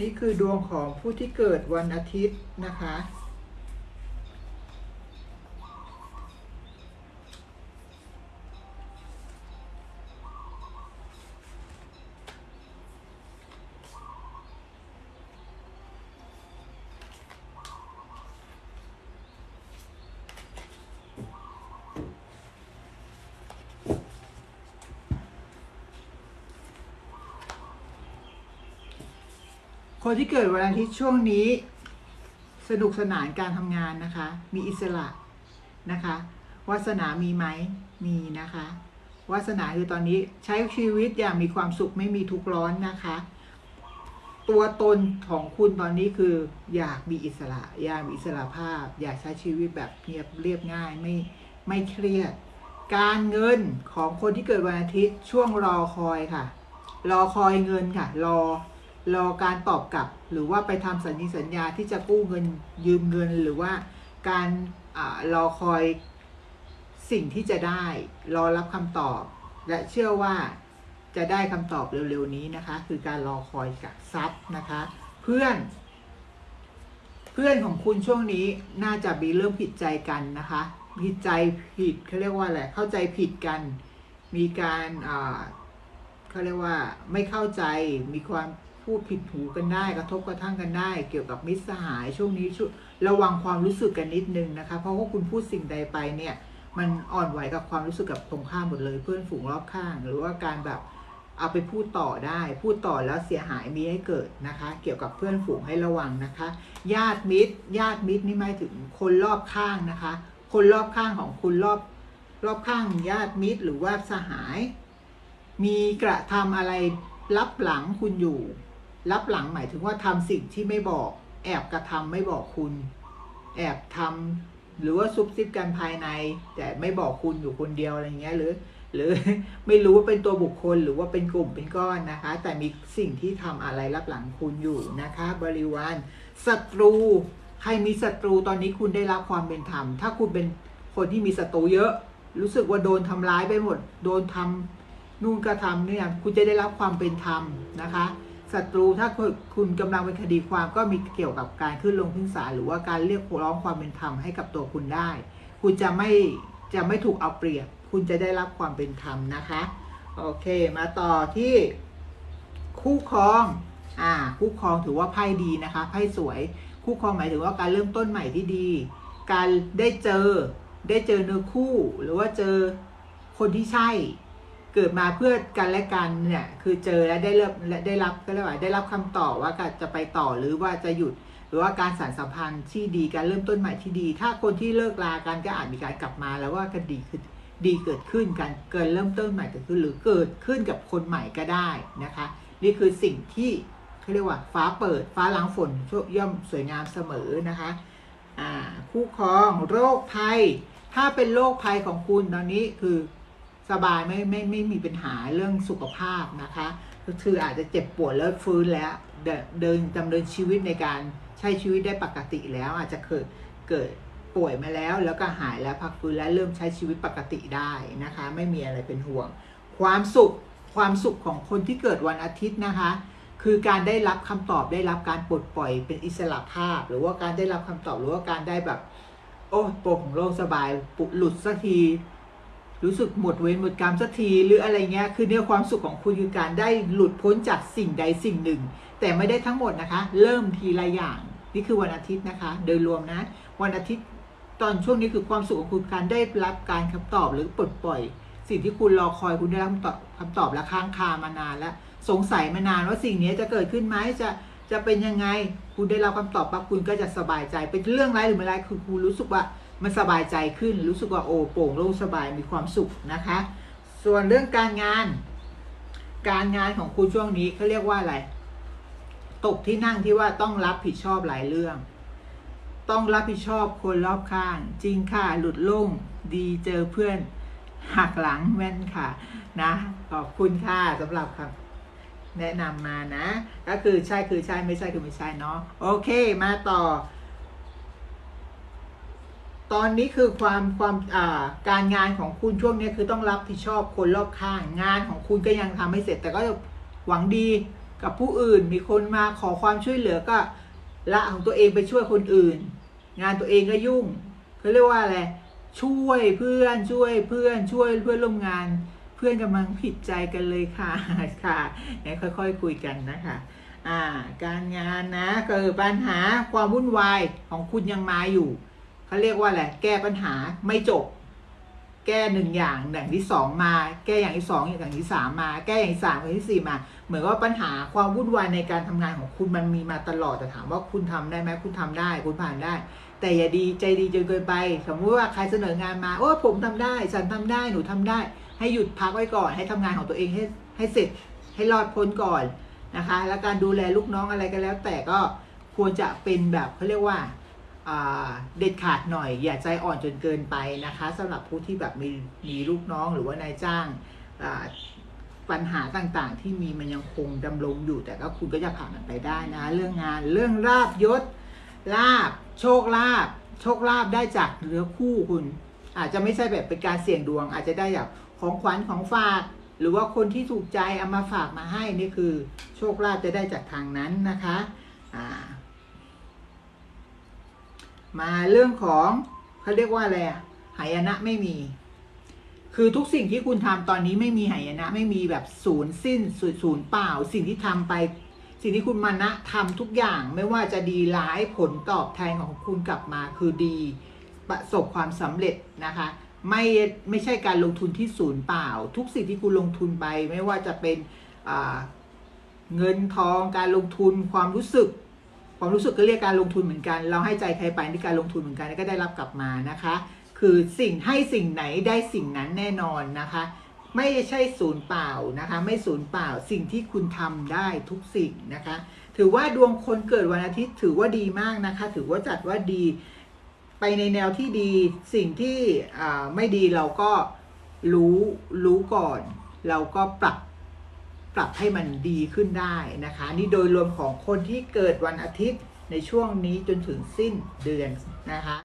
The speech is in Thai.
นี่คือดวงของผู้ที่เกิดวันอาทิตย์นะคะ คนที่เกิดวันอาทิตย์ช่วงนี้ สนุกสนานการทำงานนะคะ มีอิสระนะคะวาสนามีไหมมีนะคะวาสนาคือตอนนี้ใช้ชีวิตอย่างมีความสุขไม่มีทุกข์ร้อนนะคะ ตัวตนของคุณตอนนี้คืออยากมีอิสระ อยากมีอิสระภาพ อยากใช้ชีวิตแบบเรียบเรียบง่ายไม่ไม่เครียด การเงินของคนที่เกิดวันอาทิตย์ช่วงรอคอยค่ะ รอคอยเงินค่ะ รอ รอการตอบกลับ หรือว่าไปทำสัญญาสัญญาที่จะกู้เงินยืมเงินหรือว่าการอรอคอยสิ่งที่จะได้ รอรับคำตอบ และเชื่อว่าจะได้คำตอบเร็วๆนี้นะคะ คือการรอคอยจากทรัพย์นะคะ เพื่อน เพื่อนของคุณช่วงนี้น่าจะมีเริ่มผิดใจกันนะคะ ผิดใจผิดเขาเรียกว่าอะไรเข้าใจผิดกัน มีการเขาเรียกว่าไม่เข้าใจมีความ พูดผิดหูกันได้ กระทบกระทั่งกันได้ เกี่ยวกับมิตรสหายช่วงนี้ช่วระวังความรู้สึกกันนิดนึงนะคะ เพราะว่าคุณพูดสิ่งใดไปเนี่ยมันอ่อนไหวกับความรู้สึกกับตรงข้ามหมดเลย เพื่อนฝูงรอบข้าง หรือว่าการแบบเอาไปพูดต่อได้ พูดต่อแล้วเสียหายมีให้เกิดนะคะ เกี่ยวกับเพื่อนฝูงให้ระวังนะคะ ญาติมิตร ญาติมิตรนี่หมายถึงคนรอบข้างนะคะ คนรอบข้างของคุณรอบรอบข้างญาติมิตรหรือว่าสหาย มีกระทำอะไรรับหลังคุณอยู่ รับหลังหมายถึงว่าทำสิ่งที่ไม่บอก แอบกระทำไม่บอกคุณ แอบทำหรือว่าซุบซิบกันภายใน แต่ไม่บอกคุณอยู่คนเดียวอะไรเงี้ยหรือ หรือไม่รู้ว่าเป็นตัวบุคคลหรือว่าเป็นกลุ่มเป็นก้อนนะคะ แต่มีสิ่งที่ทำอะไรรับหลังคุณอยู่นะคะ บริวารศัตรู ใครมีศัตรูตอนนี้คุณได้รับความเป็นธรรม ถ้าคุณเป็นคนที่มีศัตรูเยอะ รู้สึกว่าโดนทำร้ายไปหมด โดนทำนู่นกระทำเนี่ยคุณจะได้รับความเป็นธรรมนะคะ ศัตรูถ้าคุณคุณกำลังเป็นคดีความก็มีเกี่ยวกับการขึ้นลงขึ้นศาลหรือว่าการเรียกร้องความเป็นธรรมให้กับตัวคุณได้ คุณจะไม่จะไม่ถูกเอาเปรียบ คุณจะได้รับความเป็นธรรมนะคะ โอเค มาต่อที่คู่ครอง อ่า คู่ครองถือว่าไพ่ดีนะคะ ไพ่สวย คู่ครองหมายถึงว่าการเริ่มต้นใหม่ที่ดี การได้เจอ ได้เจอเนื้อคู่ หรือว่าเจอคนที่ใช่ เกิดมาเพื่อกันและกันเนี่ยคือเจอและได้รับและได้รับก็เรียกว่าได้รับคำตอบว่าจะไปต่อหรือว่าจะหยุด หรือว่าการสานสัมพันธ์ที่ดีการเริ่มต้นใหม่ที่ดี ถ้าคนที่เลิกลากันก็อาจมีการกลับมาแล้วว่ากันดีคือดีเกิดขึ้นกันเกิดเริ่มต้นใหม่เกิดขึ้นหรือเกิดขึ้นกับคนใหม่ก็ได้นะคะ นี่คือสิ่งที่เขาเรียกว่า ฟ้าเปิดฟ้าล้างฝนช่วยย่อมสวยงามเสมอนะคะคู่ครองโรคภัย ถ้าเป็นโรคภัยของคุณตอนนี้คือ สบายไม่ไม่ไม่มีปัญหาเรื่องสุขภาพนะคะ ก็คืออาจจะเจ็บปวดแล้วฟื้นแล้วเดินดำเนินชีวิตในการใช้ชีวิตได้ปกติแล้ว อาจจะเกิดเกิดป่วยมาแล้ว แล้วก็หายแล้วพักฟื้นแล้วเริ่มใช้ชีวิตปกติได้นะคะ ไม่มีอะไรเป็นห่วง ความสุขความสุขของคนที่เกิดวันอาทิตย์นะคะ คือการได้รับคำตอบได้รับการปลดปล่อยเป็นอิสระภาพ หรือว่าการได้รับคำตอบหรือว่าการได้แบบ โอ้โปร่งโล่งสบายปุหลุดสักที รู้สึกหมดเวรหมดกรรมสักทีหรืออะไรเงี้ยคือเนี่ยความสุขของคุณคือการได้หลุดพ้นจากสิ่งใดสิ่งหนึ่ง แต่ไม่ได้ทั้งหมดนะคะ เริ่มทีละอย่างนี่คือวันอาทิตย์นะคะ โดยรวมนะ วันอาทิตย์ตอนช่วงนี้คือความสุขของคุณการได้รับการคำตอบหรือปลดปล่อย สิ่งที่คุณรอคอยคุณได้รับคำตอบคำตอบและค้างคามานานแล้วสงสัยมานานว่าสิ่งนี้จะเกิดขึ้นไหมจะจะเป็นยังไง คุณได้รับคำตอบปั๊บคุณก็จะสบายใจ เป็นเรื่องร้ายหรือไม่ร้ายคือคุณรู้สึกว่า มันสบายใจขึ้นรู้สึกว่าโอ้โปร่งโล่งสบายมีความสุขนะคะ ส่วนเรื่องการงาน การงานของคุณช่วงนี้เขาเรียกว่าอะไร ตกที่นั่งที่ว่าต้องรับผิดชอบหลายเรื่อง ต้องรับผิดชอบคนรอบข้าง จริงค่ะหลุดโล่งดีเจอเพื่อนหักหลังแม่นค่ะนะขอบคุณค่ะสำหรับครับแนะนำมานะ ก็คือใช่คือใช่ไม่ใช่คือไม่ใช่เนาะโอเคมาต่อ ตอนนี้คือความความาการงานของคุณช่วงนี้คือต้องรับผิดชอบคนรอบข้างงานของคุณก็ยังทำไม่เสร็จ แต่ก็หวังดีกับผู้อื่น มีคนมาขอความช่วยเหลือก็ละของตัวเองไปช่วยคนอื่น งานตัวเองก็ยุ่งเขาเรียกว่าอะไรช่วยเพื่อนช่วยเพื่อนช่วยเพื่อนร่วมงาน เพื่อนกำลังผิดใจกันเลยค่ะค่ะงั้นค่อยๆคุยกันนะคะอ่าการงานนะเกิดปัญหาความวุ่นวายของคุณยังมาอยู่ เขาเรียกว่าอะไรแก้ปัญหาไม่จบ แก้หนึ่งอย่างอย่างที่สองมา แก้อย่างที่สองอย่างที่สามมา แก้อย่างที่สามอย่างที่สี่มา เหมือนว่าปัญหาความวุ่นวายในการทำงานของคุณมันมีมาตลอดแต่ถามว่าคุณทำได้ไหมคุณทำได้ คุณผ่านได้ แต่อย่าดีใจดีจนเกินไปสมมติว่าใครเสนองานมาโอ้ผมทำได้ฉันทำได้หนูทำได้ ให้หยุดพักไว้ก่อน ให้ทำงานของตัวเองให้ให้เสร็จให้รอดพ้นก่อนนะคะ แล้วการดูแลลูกน้องอะไรก็แล้วแต่ก็ควรจะเป็นแบบเขาเรียกว่า เด็ดขาดหน่อย อย่าใจอ่อนจนเกินไปนะคะสำหรับผู้ที่แบบมีมีลูกน้องหรือว่านายจ้างปัญหาต่างๆ ที่มีมันยังคงดำรงอยู่ แต่ก็คุณก็จะผ่านมันไปได้นะ เรื่องงานเรื่องลาบยศลาบ โชคลาบ โชคลาบได้จากเนื้อคู่คุณ อาจจะไม่ใช่แบบเป็นการเสี่ยงดวง อาจจะได้จากของขวัญของฝาก หรือว่าคนที่ถูกใจเอามาฝากมาให้นี่คือ โชคลาภจะได้จากทางนั้นนะคะอ่า มาเรื่องของเขาเรียกว่าอะไรอะหายนะไม่มี คือทุกสิ่งที่คุณทำตอนนี้ไม่มีหายนะ ไม่มีแบบศูนย์สิ้นศูนย์ศูนย์เปล่า สิ่งที่ทำไป สิ่งที่คุณมานะทำทุกอย่างไม่ว่าจะดีร้ายผลตอบแทนของคุณกลับมาคือดีประสบความสำเร็จนะคะไม่ไม่ใช่การลงทุนที่ศูนย์เปล่า ทุกสิ่งที่คุณลงทุนไป ไม่ว่าจะเป็นเงินทองการลงทุนความรู้สึก ความรู้สึกก็เรียกการลงทุนเหมือนกัน เราให้ใจใครไปในการลงทุนเหมือนกันแล้วก็ได้รับกลับมานะคะ คือสิ่งให้สิ่งไหนได้สิ่งนั้นแน่นอนนะคะ ไม่ใช่ศูนย์เปล่านะคะ ไม่ศูนย์เปล่าสิ่งที่คุณทำได้ทุกสิ่งนะคะ ถือว่าดวงคนเกิดวันอาทิตย์ถือว่าดีมากนะคะ ถือว่าจัดว่าดี ไปในแนวที่ดีสิ่งที่ไม่ดีเราก็รู้รู้ก่อน เราก็ปรับ ปรับให้มันดีขึ้นได้นะคะ นี่โดยรวมของคนที่เกิดวันอาทิตย์ในช่วงนี้จนถึงสิ้นเดือนนะคะ